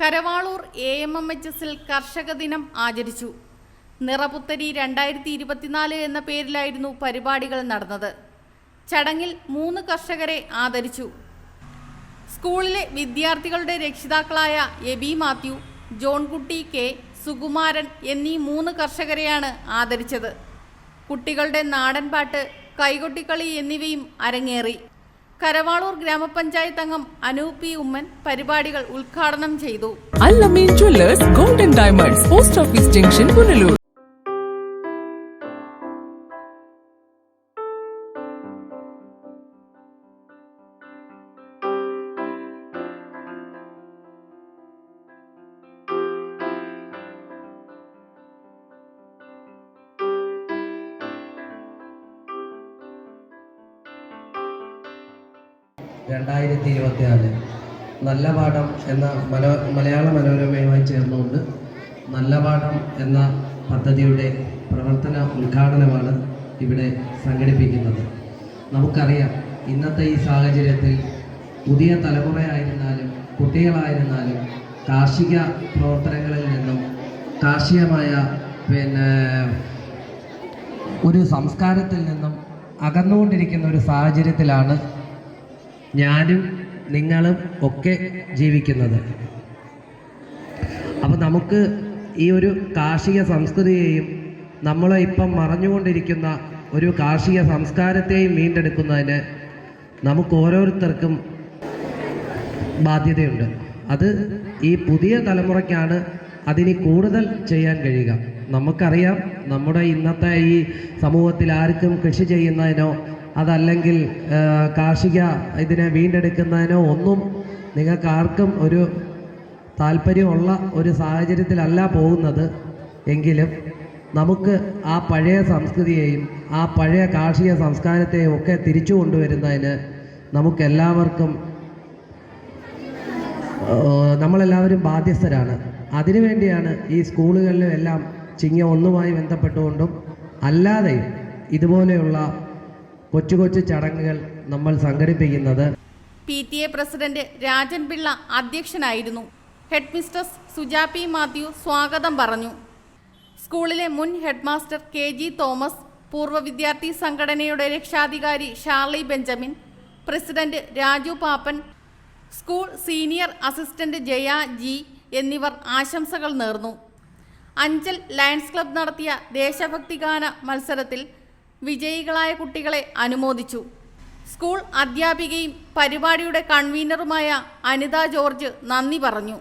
Karavaloor A M M H എസിൽ കർഷക ദിനം ആചരിച്ചു. നിറപുത്തരി രണ്ടായിരത്തി ഇരുപത്തിനാല് എന്ന പേരിലായിരുന്നു പരിപാടികൾ നടന്നത്. ചടങ്ങിൽ മൂന്ന് കർഷകരെ ആദരിച്ചു. സ്കൂളിലെ വിദ്യാർത്ഥികളുടെ രക്ഷിതാക്കളായ എബി മാത്യു ജോൺകുട്ടി കെ സുകുമാരൻ എന്നീ മൂന്ന് കർഷകരെയാണ് ആദരിച്ചത്. കുട്ടികളുടെ നാടൻപാട്ട് കൈകൊട്ടിക്കളി എന്നിവയും അരങ്ങേറി. കരവാളൂർ ഗ്രാമപഞ്ചായത്ത് അംഗം അനൂപ് പി ഉമ്മൻ പരിപാടികൾ ഉദ്ഘാടനം ചെയ്തു. Allameen jewellers golden diamonds post office junction Punalur. രണ്ടായിരത്തി ഇരുപത്തിനാല് നല്ല പാഠം എന്ന മലയാള മനോരമയുമായി ചേർന്നുകൊണ്ട് നല്ല പാഠം എന്ന പദ്ധതിയുടെ പ്രവർത്തന ഉദ്ഘാടനമാണ് ഇവിടെ സംഘടിപ്പിക്കുന്നത്. നമുക്കറിയാം ഇന്നത്തെ ഈ സാഹചര്യത്തിൽ പുതിയ തലമുറയായിരുന്നാലും കുട്ടികളായിരുന്നാലും കാർഷിക പ്രവർത്തനങ്ങളിൽ നിന്നും കാർഷികമായ പിന്നെ ഒരു സംസ്കാരത്തിൽ നിന്നും അകന്നുകൊണ്ടിരിക്കുന്ന ഒരു സാഹചര്യത്തിലാണ് ഞാനും നിങ്ങളും ഒക്കെ ജീവിക്കുന്നത്. അപ്പം നമുക്ക് ഈ ഒരു കാർഷിക സംസ്കൃതിയെയും നമ്മളെ ഇപ്പം മറഞ്ഞുകൊണ്ടിരിക്കുന്ന ഒരു കാർഷിക സംസ്കാരത്തെയും വീണ്ടെടുക്കുന്നതിന് നമുക്ക് ഓരോരുത്തർക്കും ബാധ്യതയുണ്ട്. അത് ഈ പുതിയ തലമുറയ്ക്കാണ് അതിന് കൂടുതൽ ചെയ്യാൻ കഴിയുക. നമുക്കറിയാം നമ്മുടെ ഇന്നത്തെ ഈ സമൂഹത്തിൽ ആർക്കും കൃഷി ചെയ്യുന്നതിനോ അതല്ലെങ്കിൽ കാർഷിക ഇതിനെ വീണ്ടെടുക്കുന്നതിനോ ഒന്നും നിങ്ങൾക്ക് ആർക്കും ഒരു താല്പര്യമുള്ള ഒരു സാഹചര്യത്തിലല്ല പോകുന്നത്. എങ്കിലും നമുക്ക് ആ പഴയ സംസ്കൃതിയെയും ആ പഴയ കാർഷിക സംസ്കാരത്തെയും ഒക്കെ തിരിച്ചു കൊണ്ടുവരുന്നതിന് നമുക്കെല്ലാവർക്കും നമ്മളെല്ലാവരും ബാധ്യസ്ഥരാണ്. അതിനുവേണ്ടിയാണ് ഈ സ്കൂളുകളിലും എല്ലാം ചിങ്ങ ഒന്നുമായി ബന്ധപ്പെട്ടുകൊണ്ടും അല്ലാതെയും ഇതുപോലെയുള്ള കൊച്ചു കൊച്ചു ചടങ്ങുകൾ നമ്മൾ സംഘടിപ്പിക്കുന്നത്. P T A president Rajan Pillai അധ്യക്ഷനായിരുന്നു. ഹെഡ് മിസ്റ്റസ് സുജാപി മാത്യു സ്വാഗതം പറഞ്ഞു. സ്കൂളിലെ മുൻ ഹെഡ്മാസ്റ്റർ കെ ജി തോമസ് പൂർവ വിദ്യാർത്ഥി സംഘടനയുടെ രക്ഷാധികാരി Shirley Benjamin president Raju Pappan school senior assistant Jaya G എന്നിവർ ആശംസകൾ നേർന്നു. അഞ്ചൽ ലയൺസ് ക്ലബ് നടത്തിയ ദേശഭക്തി ഗാന മത്സരത്തിൽ വിജയികളായ കുട്ടികളെ അനുമോദിച്ചു. സ്കൂൾ അധ്യാപികയും പരിപാടിയുടെ കൺവീനറുമായ അനിത ജോർജ് നന്ദി പറഞ്ഞു.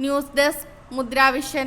News desk Mudra Vision